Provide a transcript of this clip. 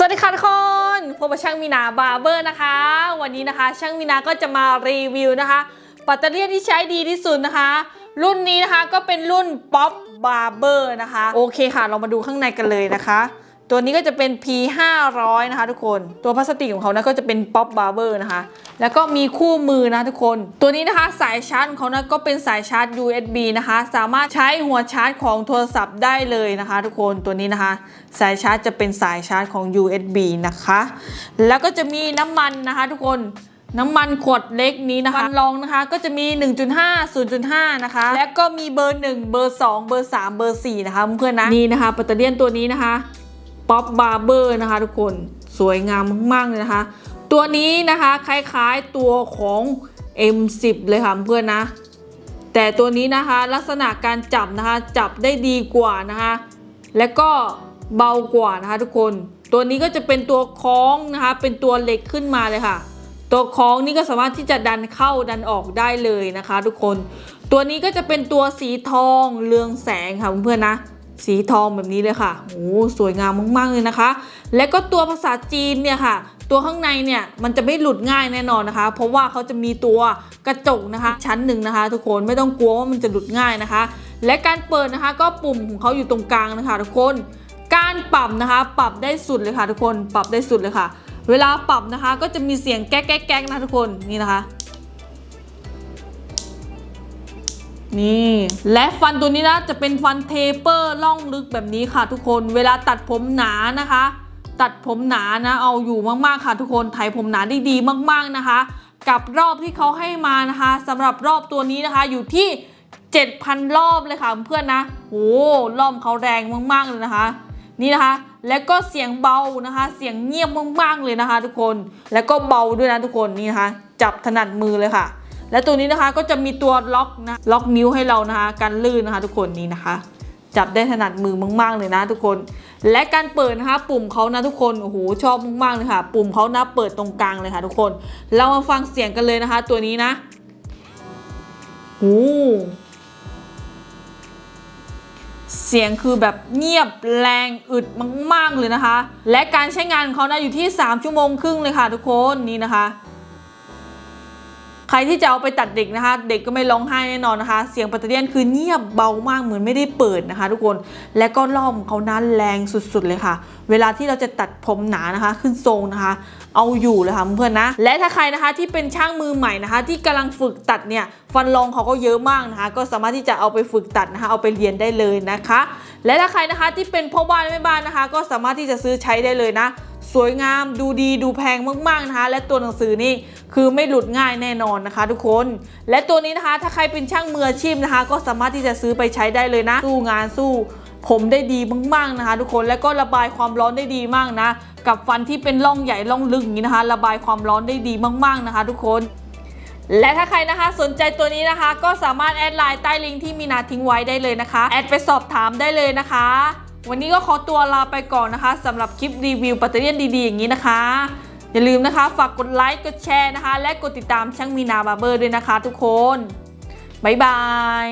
สวัสดีค่ะทุกคนพบกับช่างมีนาบาร์เบอร์นะคะ วันนี้นะคะ ช่างมีนาก็จะมารีวิวนะคะปัตเตอรี่ที่ใช้ดีที่สุดนะคะ รุ่นนี้นะคะก็เป็นรุ่นป๊อปบาร์เบอร์นะคะ โอเคค่ะ เรามาดูข้างในกันเลยนะคะ ตัวนี้ก็จะเป็น P 5 0 0นะคะทุกคน ตัวพลาสติกของเขานะก็จะเป็นป๊อปบาร์เบอร์นะคะ แล้วก็มีคู่มือนะทุกคน ตัวนี้นะคะสายชาร์จของเขานะก็เป็นสายชาร์จ USB นะคะ สามารถใช้หัวชาร์จของโทรศัพท์ได้เลยนะคะ ทุกคน ตัวนี้นะคะ สายชาร์จจะเป็นสายชาร์จของ USB นะคะ แล้วก็จะมีน้ำมันนะคะ ทุกคนน้ำมันขวดเล็กนี้นะคะฟันรองนะคะก็จะมี 1.5 0.5 นะคะ และก็มีเบอร์ 1 เบอร์ 2 เบอร์ 3 เบอร์ 4 นะคะเพื่อนๆนะนี่นะคะปัตเตอร์เลียนตัวนี้นะคะ ป๊อปบาร์เบอร์นะคะ ทุกคนสวยงามมากๆเลยนะคะ ตัวนี้นะคะคล้ายๆตัวของ M10 เลยค่ะเพื่อนนะ แต่ตัวนี้นะคะลักษณะการจับนะคะจับได้ดีกว่านะคะ และก็เบากว่านะคะ ทุกคนตัวนี้ก็จะเป็นตัวคล้องนะคะ เป็นตัวเหล็กขึ้นมาเลยค่ะ ตัวคล้องนี่ก็สามารถที่จะดันเข้าดันออกได้เลยนะคะ ทุกคน ตัวนี้ก็จะเป็นตัวสีทองเรืองแสงค่ะเพื่อนๆนะ สีทองแบบนี้เลยค่ะโอ้สวยงามมากๆเลยนะคะ และก็ตัวภาษาจีนเนี่ยค่ะ ตัวข้างในเนี่ยมันจะไม่หลุดง่ายแน่นอนนะคะ เพราะว่าเขาจะมีตัวกระจกนะคะ ชั้นหนึ่งนะคะ ทุกคนไม่ต้องกลัวว่ามันจะหลุดง่ายนะคะ และการเปิดนะคะก็ปุ่มของเขาอยู่ตรงกลางนะคะ ทุกคน การปรับนะคะ ปรับได้สุดเลยค่ะ ทุกคนปรับได้สุดเลยค่ะ เวลาปรับนะคะก็จะมีเสียงแก๊กแก๊กแก๊กนะทุกคนนี่นะคะ นี่ และฟันตัวนี้นะจะเป็นฟันเทเปอร์ล่องลึกแบบนี้ค่ะทุกคน เวลาตัดผมหนานะคะ ตัดผมหนานะ เอาอยู่มากๆค่ะทุกคนไถผมหนาได้ดีมากๆนะคะ กับรอบที่เขาให้มานะคะสำหรับรอบตัวนี้นะคะอยู่ที่ 7,000 รอบเลยค่ะเพื่อนนะโอ้รอบเขาแรงมากๆเลยนะคะ นี่นะคะแล้วก็เสียงเบานะคะ เสียงเงียบมากๆเลยนะคะ ทุกคน แล้วก็เบาด้วยนะทุกคนนี่นะคะ จับถนัดมือเลยค่ะ และตัวนี้นะคะก็จะมีตัวล็อกนะล็อกนิ้วให้เรานะคะกันลื่นนะคะทุกคนนี่นะคะ จับได้ถนัดมือมากๆเลยนะทุกคน และการเปิดนะคะปุ่มเขานะทุกคนโอ้โหชอบมากๆเลยค่ะ ปุ่มเขานะเปิดตรงกลางเลยค่ะ ทุกคน เรามาฟังเสียงกันเลยนะคะ ตัวนี้นะโอ้เสียงคือแบบเงียบแรงอึดมาก ๆ เลยนะคะ และการใช้งานของเขานะอยู่ที่ 3 ชั่วโมงครึ่งเลยค่ะทุกคนนี่นะคะ ใครที่จะเอาไปตัดเด็กนะคะ เด็กก็ไม่ร้องไห้แน่นอนนะคะ เสียงปัตเตอร์เลียนคือเงียบเบามากเหมือนไม่ได้เปิดนะคะ ทุกคนและก็ล่อมเขานั้นแรงสุดๆเลยค่ะ เวลาที่เราจะตัดผมหนานะคะ ขึ้นทรงนะคะ เอาอยู่เลยค่ะเพื่อนนะและถ้าใครนะคะที่เป็นช่างมือใหม่นะคะ ที่กำลังฝึกตัดเนี่ยฟันรองเขาก็เยอะมากนะคะ ก็สามารถที่จะเอาไปฝึกตัดนะคะเอาไปเรียนได้เลยนะคะ และถ้าใครนะคะที่เป็นพ่อบ้านแม่บ้านนะคะ ก็สามารถที่จะซื้อใช้ได้เลยนะ สวยงามดูดีดูแพงมากๆนะคะ และตัวหนังสือนี่คือไม่หลุดง่ายแน่นอนนะคะ ทุกคน และตัวนี้นะคะถ้าใครเป็นช่างมืออาชีพนะคะ ก็สามารถที่จะซื้อไปใช้ได้เลยนะ สู้งานสู้ผมได้ดีมากๆนะคะ ทุกคนและก็ระบายความร้อนได้ดีมากนะ กับฟันที่เป็นร่องใหญ่ร่องลึกอย่างนี้นะคะ ระบายความร้อนได้ดีมาก ๆนะคะ ทุกคนและถ้าใครนะคะสนใจตัวนี้นะคะ ก็สามารถแอดไลน์ใต้ลิงก์ที่มีนาทิ้งไว้ได้เลยนะคะ แอดไปสอบถามได้เลยนะคะ วันนี้ก็ขอตัวลาไปก่อนนะคะสำหรับคลิปรีวิวแบตเตอรี่ดีๆอย่างนี้นะคะ อย่าลืมนะคะ ฝากกดไลค์ กดแชร์นะคะ และกดติดตามช่างมีนาบาร์เบอร์ด้วยนะคะทุกคน บ๊ายบาย